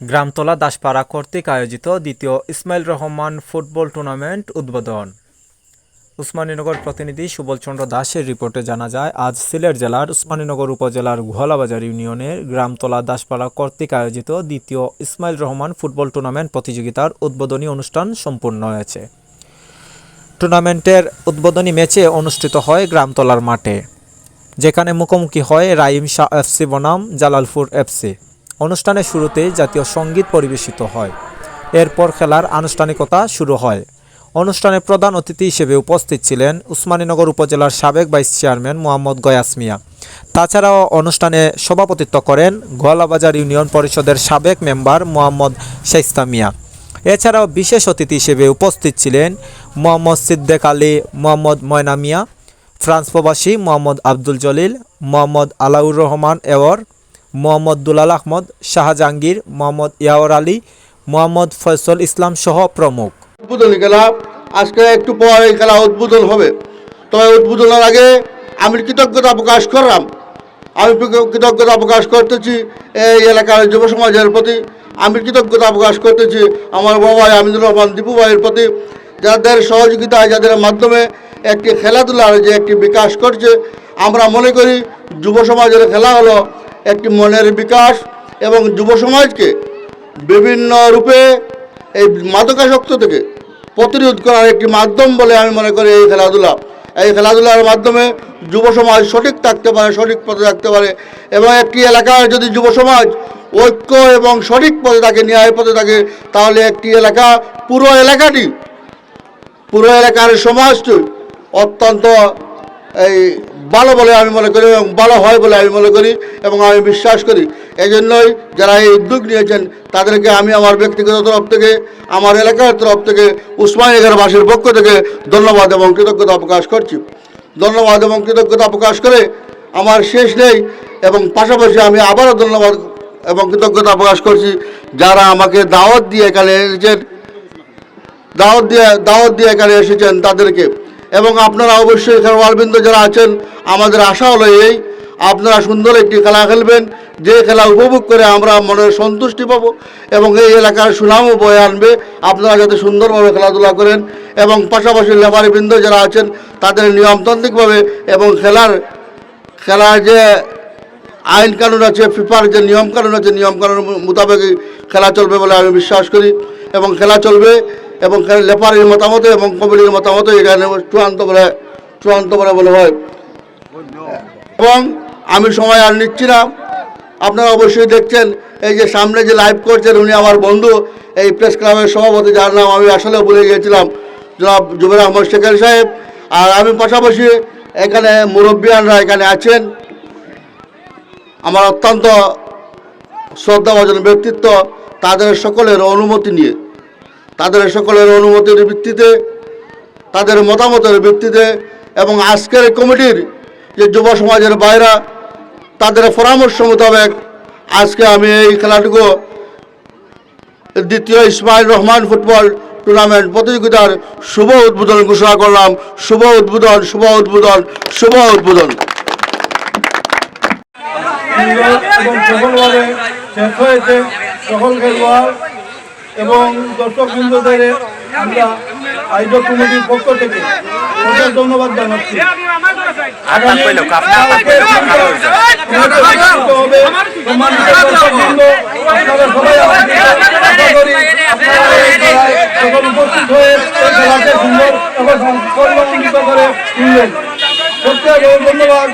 গ্রামতলা দাসপাড়া কর্তৃক আয়োজিত দ্বিতীয় ইসমাইল রহমান ফুটবল টুর্নামেন্ট উদ্বোধন। উসমানীনগর প্রতিনিধি সুবলচন্দ্র দাসের রিপোর্টে জানা যায়, আজ সিলেট জেলার উসমানীনগর উপজেলার ঘোলাবাজার ইউনিয়নের গ্রামতলা দাসপাড়া কর্তৃক আয়োজিত দ্বিতীয় ইসমাইল রহমান ফুটবল টুর্নামেন্ট প্রতিযোগিতার উদ্বোধনী অনুষ্ঠান সম্পূর্ণ হয়েছে। টুর্নামেন্টের উদ্বোধনী ম্যাচে অনুষ্ঠিত হয় গ্রামতলার মাঠে, যেখানে মুখোমুখি হয় রাইম শাহ এফসি বনাম, জালালপুর এফসি। অনুষ্ঠানের শুরুতে জাতীয় সংগীত পরিবেশিত হয়। এরপর খেলার আনুষ্ঠানিকতা শুরু হয়। অনুষ্ঠানে প্রধান অতিথি হিসেবে উপস্থিত ছিলেন উসমানীনগর উপজেলার সাবেক ভাইস চেয়ারম্যান মোহাম্মদ গয়াস মিয়া। তাছাড়াও অনুষ্ঠানে সভাপতিত্ব করেন গোয়ালাবাজার ইউনিয়ন পরিষদের সাবেক মেম্বার মোহাম্মদ শাইস্তা মিয়া। এছাড়াও বিশেষ অতিথি হিসেবে উপস্থিত ছিলেন মোহাম্মদ সিদ্দেক আলী, মোহাম্মদ ময়না মিয়া, ফ্রান্স প্রবাসী মোহাম্মদ আব্দুল জলিল, মোহাম্মদ আলাউর রহমান এওয়ার মোহাম্মদ দুলাল আহমদ শাহজাহাঙ্গীর মোহাম্মদ ইয়াওর আলী, মোহাম্মদ ফয়সল ইসলাম সহ প্রমুখ। উদ্বোধনী খেলা, আজকে একটু পর এই খেলা উদ্বোধন হবে। তবে উদ্বোধনের আগে আমি কৃতজ্ঞতা প্রকাশ করলাম। আমি কৃতজ্ঞতা প্রকাশ করতেছি এই এলাকার যুব সমাজের প্রতি। আমি কৃতজ্ঞতা প্রকাশ করতেছি আমার বাবা আমিনুর রহমান, দীপু ভাইয়ের প্রতি, যাদের সহযোগিতায়, যাদের মাধ্যমে একটি খেলাধুলার যে একটি বিকাশ করছে আমরা মনে করি যুব সমাজের খেলা হলো একটি মনের বিকাশ এবং যুব সমাজকে বিভিন্ন রূপে এই মাদকাসক্ত থেকে প্রতিরোধ করার একটি মাধ্যম বলে আমি মনে করি এই খেলাধুলা। এই খেলাধুলার মাধ্যমে যুব সমাজ সঠিক থাকতে পারে, সঠিক পথে থাকতে পারে এবং একটি এলাকার যদি যুব সমাজ ঐক্য এবং সঠিক পথে থাকে, ন্যায় পথে থাকে, তাহলে একটি এলাকা, পুরো এলাকাটি, পুরো এলাকার সমাজটি অত্যন্ত এই ভালো বলে আমি মনে করি এবং ভালো হয় বলে আমি মনে করি এবং আমি বিশ্বাস করি। এই জন্যই যারা এই উদ্যোগ নিয়েছেন, তাদেরকে আমি আমার ব্যক্তিগত তরফ থেকে, আমার এলাকার তরফ থেকে উসমানীগড়বাসীর পক্ষ থেকে ধন্যবাদ এবং কৃতজ্ঞতা প্রকাশ করছি। ধন্যবাদ এবং কৃতজ্ঞতা প্রকাশ করে আমার শেষ নেই এবং পাশাপাশি আমি আবারও ধন্যবাদ এবং কৃতজ্ঞতা প্রকাশ করছি যারা আমাকে দাওয়াত দিয়ে এখানে এসেছেন। দাওয়াত দিয়ে দাওয়াত দিয়ে এখানে এসেছেন তাদেরকে। এবং আপনারা অবশ্যই খেলোয়াড়বৃন্দ যারা আছেন, আমাদের আশা হলো এই, আপনারা সুন্দর একটি খেলা খেলবেন। যে খেলা উপভোগ করে আমরা মনের সন্তুষ্টি পাব এবং এই এলাকার সুনামও বয়ে আনবে। আপনারা যাতে সুন্দরভাবে খেলাধুলা করেন এবং পাশাপাশি লেবারিবৃন্দ যারা আছেন, তাদের নিয়মতান্ত্রিকভাবে এবং খেলার খেলার যে আইন কানুন আছে, ফিফার যে নিয়মকানুন আছে, নিয়ম কানুন মোতাবেকই খেলা চলবে বলে আমি বিশ্বাস করি এবং খেলা চলবে। এবং খেলা লেপারির মতামতে এবং কমিটির মতামতে, এখানে চূড়ান্ত বলে চূড়ান্ত বলে বলে হয়। এবং আমি সময় আর নিচ্ছি না। আপনারা অবশ্যই দেখছেন, এই যে সামনে যে লাইভ করছেন উনি আমার বন্ধু, এই প্রেস ক্লাবের সভাপতি, যার নাম আমি আসলে ভুলে গিয়েছিলাম, জনাব জুবের আহমদ শেখের সাহেব। আর আমি পাশাপাশি এখানে মুরব্বিয়ানরা এখানে আছেন। আমার অত্যন্ত শ্রদ্ধাভাজন ব্যক্তিত্ব, তাদের সকলের অনুমতি নিয়ে। তাদের সকলের অনুমতির ভিত্তিতে, তাদের মতামতের ভিত্তিতে এবং আজকের কমিটির যে যুব সমাজের বাইরা, তাদের পরামর্শ মোতাবেক আজকে আমি এই খেলাটুকু দ্বিতীয় ইসমাইল রহমান ফুটবল টুর্নামেন্ট প্রতিযোগিতার শুভ উদ্বোধন ঘোষণা করলাম। শুভ উদ্বোধন শুভ উদ্বোধন শুভ উদ্বোধন। সকল খেলোয়াড়। এবং দর্শক বৃন্দদের আমরা আয়োজক কমিটির পক্ষ থেকে অনেক ধন্যবাদ জানাচ্ছি। উপস্থিত হয়ে খেলাকে সুন্দর করে সত্যি ধন্যবাদ।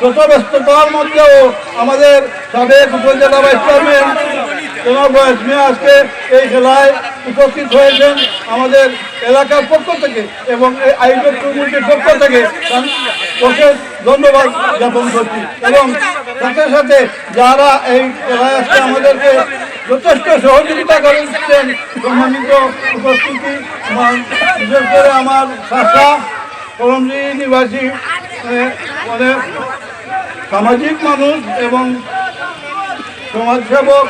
যত ব্যস্ততার মধ্যেও আমাদের সাবেক উপজেলা ভাইস চেয়ারম্যান জনাব মিয়া আজকে এই খেলায় উপস্থিত হয়েছেন আমাদের এলাকার পক্ষ থেকে এবং এই আয়োজক পক্ষ থেকে। অশেষ ধন্যবাদ জ্ঞাপন করছি। এবং সাথে সাথে যারা এই খেলায় আজকে আমাদেরকে যথেষ্ট সহযোগিতা করেছেন, সম্মানিত উপস্থিতি বিশেষ করে আমার শাখা করমজি নিবাসী অনেক সামাজিক মানুষ এবং সমাজসেবক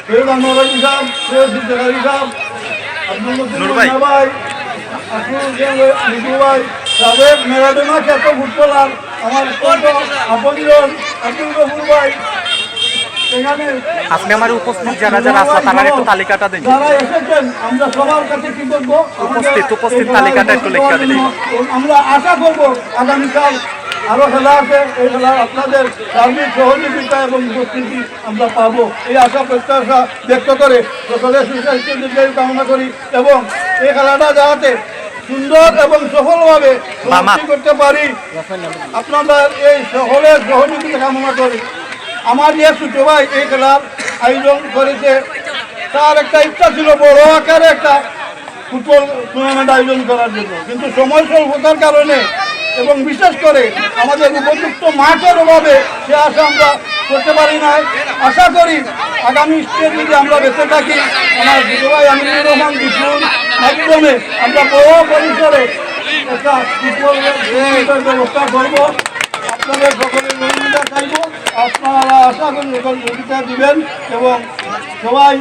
সৈয়দ আনোয়ার সাহেব সৈয়দ সিদ্দিকারি সাহেব আব্দুল মতিন মুন্না ভাই। ভাই সাবেক ম্যারাডোনা খ্যাত ফুটবলার আমার অত্যন্ত আপনজন আব্দুল গফুর ভাই। আপনি আমার উপস্থিত যারা যারা আছে তার একটু তালিকাটা দিন যারা এসেছেন আমরা সবার কাছে কৃতজ্ঞ। উপস্থিত- উপস্থিত তালিকাটা একটু লিখে। জন্য আমরা আশা করব আগামীকাল আরও খেলা আছে এই খেলা আপনাদের সার্বিক সহযোগিতা এবং উপস্থিতি আমরা পাবো। এই আশা প্রত্যাশা ব্যক্ত করে সকলের সুস্বাস্থ্য দীর্ঘায়ু কামনা করি এবং এই খেলাটা যাতে সুন্দর এবং সফলভাবে করতে পারি আপনাদের এই সকলের সহযোগিতা কামনা করি। আমার যে ছোট ভাই এই খেলার আয়োজন করেছে তার একটা ইচ্ছা ছিল বড় আকারে একটা ফুটবল টুর্নামেন্ট আয়োজন করার জন্য। কিন্তু সময় স্বল্পতার কারণে এবং বিশেষ করে আমাদের উপযুক্ত মাঠের অভাবে সে আশা আমরা করতে পারি নাই। আশা করি আগামী স্টেজ যদি আমরা বেঁচে থাকি, আমার ভাই আমিনুর রহমান বিপুল মাধ্যমে আমরা বড় পরিসরে একটা ব্যবস্থা করব। আপনাদের সকলের চাইব, আপনারা আশা করি সকল সহযোগিতা দিবেন এবং সবাই